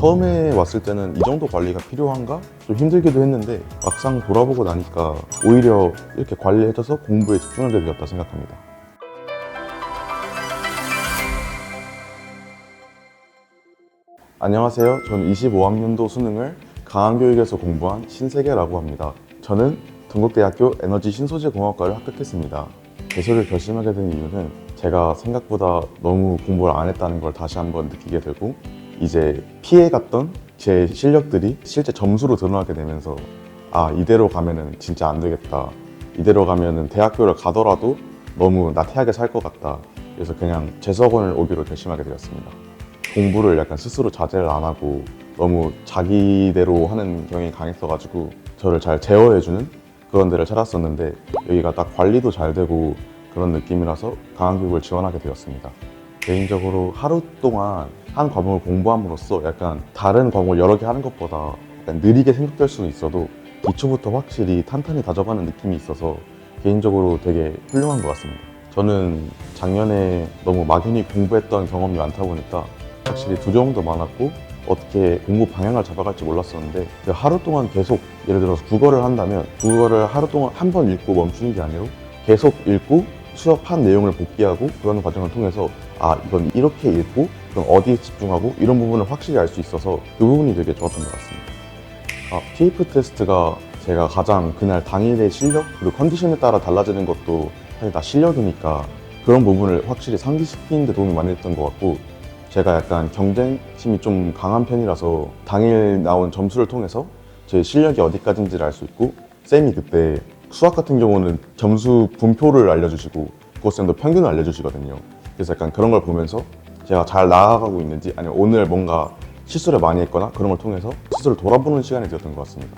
처음에 왔을 때는 이 정도 관리가 필요한가? 좀 힘들기도 했는데 막상 돌아보고 나니까 오히려 이렇게 관리해줘서 공부에 집중하게 되었다 생각합니다. 안녕하세요. 저는 25학년도 수능을 강한교육에서 공부한 신세계라고 합니다. 저는 동국대학교 에너지 신소재공학과를 합격했습니다. 개소를 결심하게 된 이유는 제가 생각보다 너무 공부를 안 했다는 걸 다시 한번 느끼게 되고 이제 피해갔던 제 실력들이 실제 점수로 드러나게 되면서 아 이대로 가면은 진짜 안 되겠다. 이대로 가면은 대학교를 가더라도 너무 나태하게 살 것 같다. 그래서 그냥 재수학원을 오기로 결심하게 되었습니다. 공부를 약간 스스로 자제를 안 하고 너무 자기대로 하는 경향이 강했어가지고 저를 잘 제어해주는 그런 데를 찾았었는데 여기가 딱 관리도 잘 되고 그런 느낌이라서 강한 교육을 지원하게 되었습니다. 개인적으로 하루 동안 한 과목을 공부함으로써 약간 다른 과목을 여러 개 하는 것보다 약간 느리게 생각될 수는 있어도 기초부터 확실히 탄탄히 다져가는 느낌이 있어서 개인적으로 되게 훌륭한 것 같습니다. 저는 작년에 너무 막연히 공부했던 경험이 많다 보니까 확실히 두려움도 많았고 어떻게 공부 방향을 잡아갈지 몰랐었는데 그 하루 동안 계속 예를 들어서 국어를 한다면 국어를 하루 동안 한 번 읽고 멈추는 게 아니라 계속 읽고 수업한 내용을 복기하고 그런 과정을 통해서 아 이건 이렇게 읽고 그럼 어디에 집중하고 이런 부분을 확실히 알 수 있어서 그 부분이 되게 좋았던 것 같습니다. 아, PF 테스트가 제가 가장 그날 당일의 실력 그리고 컨디션에 따라 달라지는 것도 사실 다 실력이니까 그런 부분을 확실히 상기시키는 데 도움이 많이 됐던 것 같고 제가 약간 경쟁심이 좀 강한 편이라서 당일 나온 점수를 통해서 제 실력이 어디까지인지를 알 수 있고 쌤이 그때 수학 같은 경우는 점수 분표를 알려주시고 국어쌤도 평균을 알려주시거든요. 그래서 약간 그런 걸 보면서 제가 잘 나아가고 있는지 아니면 오늘 뭔가 실수를 많이 했거나 그런 걸 통해서 스스로 돌아보는 시간이 되었던 것 같습니다.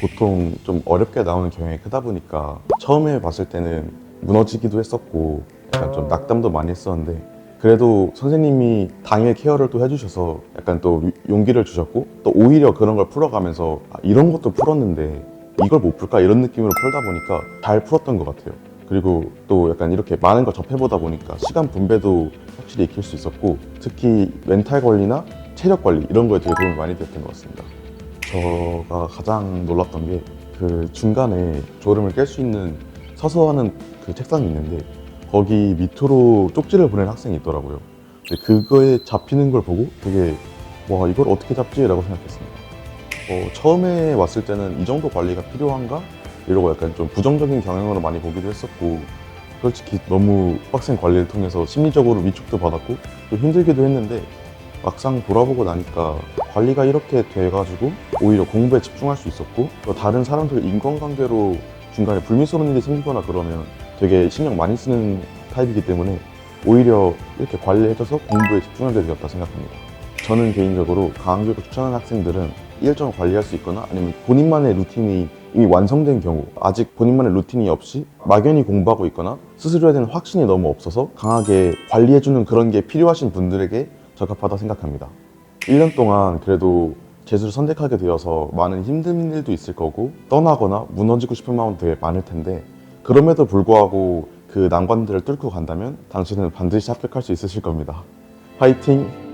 보통 좀 어렵게 나오는 경향이 크다 보니까 처음에 봤을 때는 무너지기도 했었고 약간 좀 낙담도 많이 했었는데 그래도 선생님이 당일 케어를 또 해주셔서 약간 또 위- 용기를 주셨고 또 오히려 그런 걸 풀어가면서 아, 이런 것도 풀었는데 이걸 못 풀까 이런 느낌으로 풀다 보니까 잘 풀었던 것 같아요. 그리고 또 약간 이렇게 많은 걸 접해보다 보니까 시간 분배도 확실히 익힐 수 있었고 특히 멘탈 관리나 체력 관리 이런 거에 되게 도움이 많이 됐던 것 같습니다. 제가 가장 놀랐던 게 그 중간에 졸음을 깰 수 있는 서서 하는 그 책상이 있는데 거기 밑으로 쪽지를 보낸 학생이 있더라고요. 근데 그거에 잡히는 걸 보고 되게 와 이걸 어떻게 잡지라고 생각했습니다. 어, 처음에 왔을 때는 이 정도 관리가 필요한가 이러고 약간 좀 부정적인 경향으로 많이 보기도 했었고 솔직히 너무 빡센 관리를 통해서 심리적으로 위축도 받았고 좀 힘들기도 했는데 막상 돌아보고 나니까 관리가 이렇게 돼가지고 오히려 공부에 집중할 수 있었고 또 다른 사람들 인간관계로 중간에 불미스러운 일이 생기거나 그러면 되게 신경 많이 쓰는 타입이기 때문에 오히려 이렇게 관리해줘서 공부에 집중하게 되었다 생각합니다. 저는 개인적으로 강한 교육을 추천하는 학생들은 일정을 관리할 수 있거나 아니면 본인만의 루틴이 이미 완성된 경우 아직 본인만의 루틴이 없이 막연히 공부하고 있거나 스스로에 대한 확신이 너무 없어서 강하게 관리해주는 그런 게 필요하신 분들에게 적합하다 생각합니다. 1년 동안 그래도 재수를 선택하게 되어서 많은 힘든 일도 있을 거고 떠나거나 무너지고 싶은 마음도 되게 많을 텐데 그럼에도 불구하고 그 난관들을 뚫고 간다면 당신은 반드시 합격할 수 있으실 겁니다. 화이팅!